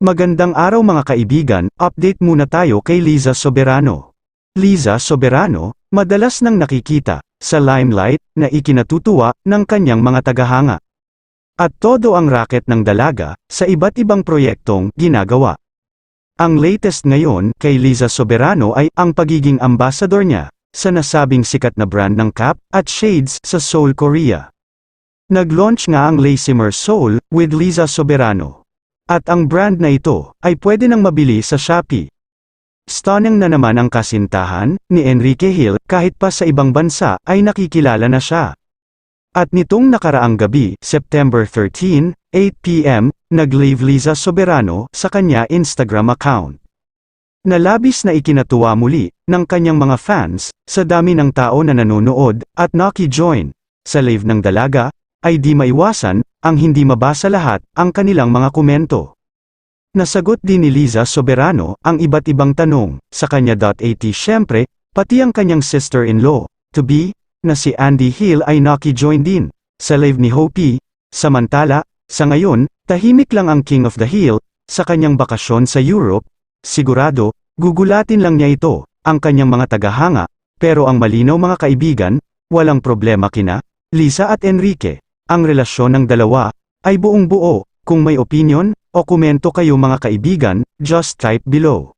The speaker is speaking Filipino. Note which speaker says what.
Speaker 1: Magandang araw mga kaibigan, update muna tayo kay Liza Soberano. Liza Soberano, madalas nang nakikita, sa limelight, na ikinatutuwa, ng kanyang mga tagahanga. At todo ang raket ng dalaga, sa iba't ibang proyektong, ginagawa. Ang latest ngayon, kay Liza Soberano ay, ang pagiging ambassador niya, sa nasabing sikat na brand ng cap, at shades, sa Seoul, Korea. Nag-launch nga ang Lacimer Soul, with Liza Soberano. At ang brand na ito, ay pwede nang mabili sa Shopee. Stunning na naman ang kasintahan, ni Enrique Hill, kahit pa sa ibang bansa, ay nakikilala na siya. At nitong nakaraang gabi, September 13, 8pm, nag-live Liza Soberano, sa kanya Instagram account. Nalabis na ikinatuwa muli, ng kanyang mga fans, sa dami ng tao na nanonood, at naki-join. Sa live ng dalaga, ay di maiwasan, ang hindi mabasa lahat, ang kanilang mga komento. Nasagot din ni Liza Soberano, ang iba't ibang tanong, sa kanya.at syempre, pati ang kanyang sister-in-law, to be, na si Andy Hill ay naki-join din, sa live ni Hopi, samantala, sa ngayon, tahimik lang ang King of the Hill, sa kanyang bakasyon sa Europe, sigurado, gugulatin lang niya ito, ang kanyang mga tagahanga, pero ang malinaw mga kaibigan, walang problema kina, Lisa at Enrique. Ang relasyon ng dalawa, ay buong buo, kung may opinion, o komento kayo mga kaibigan, just type below.